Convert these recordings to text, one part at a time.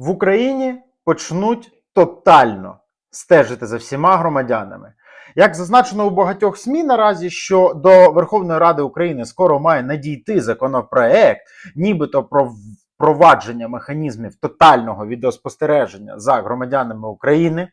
в Україні почнуть тотально стежити за всіма громадянами. Як зазначено у багатьох СМІ наразі, що до Верховної Ради України скоро має надійти законопроект, нібито про впровадження механізмів тотального відеоспостереження за громадянами України.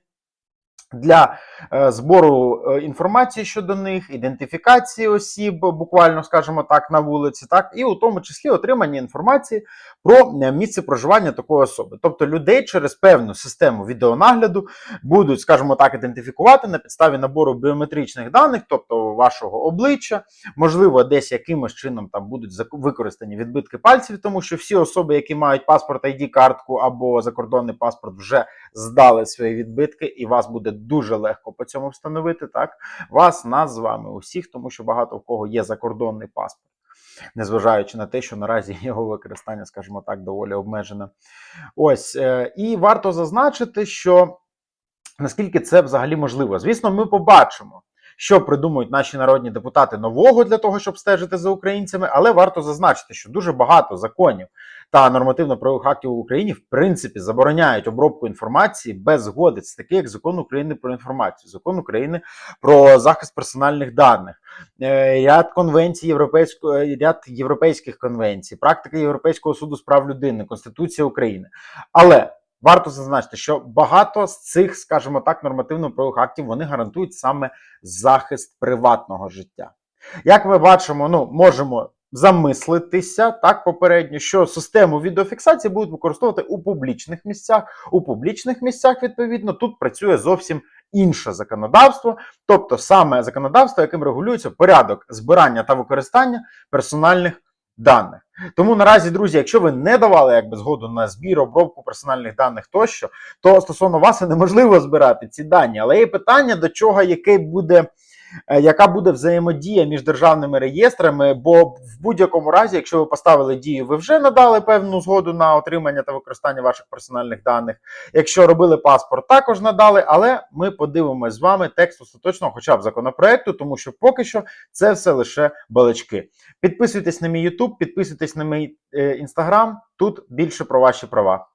Для е, збору е, інформації щодо них, ідентифікації осіб, буквально скажімо так, на вулиці, так і у тому числі отримання інформації про е, місце проживання такої особи. Тобто людей через певну систему відеонагляду будуть, скажімо так, ідентифікувати на підставі набору біометричних даних, тобто вашого обличчя, можливо, десь якимось чином там будуть використані відбитки пальців, тому що всі особи, які мають паспорт, id картку або закордонний паспорт, вже здали свої відбитки, і вас буде дуже легко по цьому встановити. Так, вас, нас з вами, усіх, тому що багато в кого є закордонний паспорт. Незважаючи на те, що наразі його використання, скажімо так, доволі обмежене. Ось е, і варто зазначити, що наскільки це взагалі можливо. Звісно, ми побачимо, що придумують наші народні депутати нового для того, щоб стежити за українцями, але варто зазначити, що дуже багато законів та нормативно-правових актів в Україні в принципі забороняють обробку інформації без згоди. Це таке, як закон України про інформацію, закон України про захист персональних даних, е, ряд конвенцій європейського ряд європейських конвенцій, практика Європейського суду з прав людини, Конституція України. Але Варто зазначити, що багато з цих, скажімо так, нормативно-правових актів вони гарантують саме захист приватного життя. Як ми бачимо, ну можемо замислитися так попередньо, що систему відеофіксації будуть використовувати у публічних місцях. У публічних місцях, відповідно, тут працює зовсім інше законодавство, тобто саме законодавство, яким регулюється порядок збирання та використання персональних даних. Тому наразі, друзі, якщо ви не давали якби згоду на збір, обробку персональних даних тощо, то стосовно вас неможливо збирати ці дані. Але є питання, до чого яке буде. Е, Яка буде взаємодія між державними реєстрами? Бо в будь-якому разі, якщо ви поставили дію, ви вже надали певну згоду на отримання та використання ваших персональних даних. Якщо робили паспорт, також надали. Але ми подивимось з вами текст остаточного, хоча б законопроекту, тому що поки що це все лише балачки. Підписуйтесь на мій YouTube, підписуйтесь на мій е, Тут більше про ваші права.